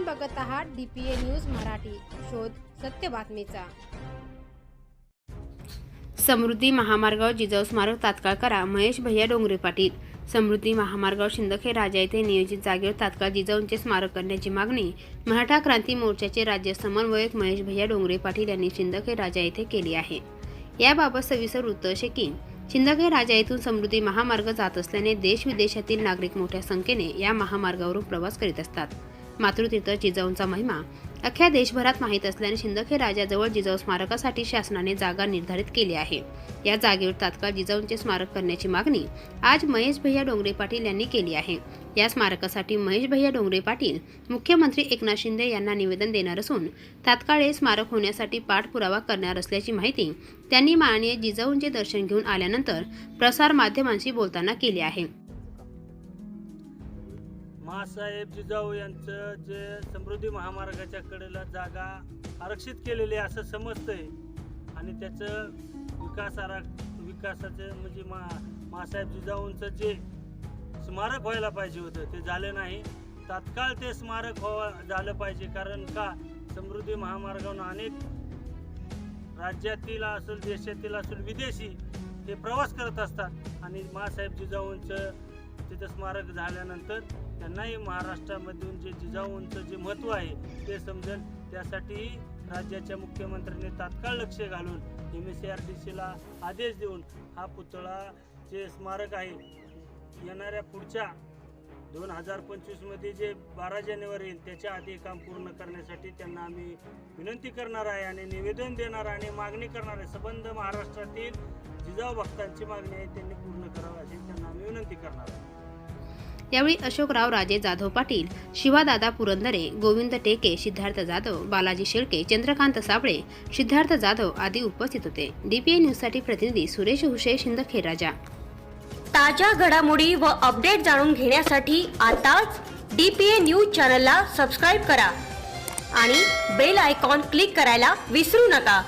आपण बघत आहात डीपीए न्यूज मराठी. शोध सत्य बातमीचा. समृद्धी महामार्गावर जिजाऊ स्मारक तात्काळ करा महेश भैया डोंगरे पाटील. समृद्धी महामार्गावर शिंदखे राजा येथे नियोजित जागेवर तात्काळ जिजाऊंचे स्मारक करण्याची मागणी मराठा क्रांती मोर्चाचे राज्य समन्वयक महेश भैया डोंगरे पाटील यांनी शिंदखे राजा येथे केली आहे. याबाबत सविस्तर वृत्त असे की शिंदखे राजा येथून समृद्धी महामार्ग जात असल्याने देश विदेशातील नागरिक मोठ्या संख्येने या महामार्गावरून प्रवास करीत असतात. मातृतीर्थ जिजाऊंचा महिमा. अख्ख्या देशभरात माहीत असल्याने शिंदखे राजाजवळ जिजाऊ स्मारकासाठी शासनाने जागा निर्धारित केली आहे. या जागेवर तात्काळ जिजाऊंचे स्मारक करण्याची मागणी आज महेश भैया डोंगरे पाटील यांनी केली आहे. या स्मारकासाठी महेश भैया डोंगरे पाटील मुख्यमंत्री एकनाथ शिंदे यांना निवेदन देणार असून तात्काळ हे स्मारक होण्यासाठी पाठपुरावा करणार असल्याची माहिती त्यांनी माननीय जिजाऊंचे दर्शन घेऊन आल्यानंतर प्रसार माध्यमांशी बोलताना केली आहे. महासाहेब जिजाऊ यांचं जे समृद्धी महामार्गाच्या कडेला जागा आरक्षित केलेली आहे असं समजतंय. आणि त्याचं विकास आरा विकासाचं म्हणजे मा महासाहेब जिजाऊंचं जे स्मारक व्हायला पाहिजे होतं ते झालं नाही. तात्काळ ते स्मारक व्हावं झालं पाहिजे. कारण का? समृद्धी महामार्गावरून अनेक राज्यातील असेल देशातील असेल विदेशी ते प्रवास करत असतात. आणि महासाहेब जिजाऊंचं तिथं स्मारक झाल्यानंतर त्यांनाही महाराष्ट्रामधून जे जिजाऊंचं जे महत्त्व आहे ते समजेल. त्यासाठी राज्याच्या मुख्यमंत्र्यांनी तात्काळ लक्ष घालून एम एस सी आर टी सीला आदेश देऊन हा पुतळा जे स्मारक आहे येणाऱ्या पुढच्या दोन हजार पंचवीसमध्ये जे बारा जानेवारी येईल त्याच्या आधी काम पूर्ण करण्यासाठी त्यांना आम्ही विनंती करणार आहे आणि निवेदन देणार आहे आणि मागणी करणार आहे. संबंध महाराष्ट्रातील जिजाऊ भक्तांची मागणी आहे त्यांनी पूर्ण करावी अशी त्यांना आम्ही यावेळी अशोकराव राजे जाधव पाटील शिवादादा पुरंदरे गोविंद टेके सिद्धार्थ जाधव बालाजी शेळके चंद्रकांत साबळे सिद्धार्थ जाधव आदी उपस्थित होते. डीपीए न्यूजसाठी प्रतिनिधी सुरेश हुशे शिंदखे राजा ताज्या घडामोडी व अपडेट जाणून घेण्यासाठी आताच डी पी ए न्यूज चॅनलला सबस्क्राईब करा आणि बेल आयकॉन क्लिक करायला विसरू नका.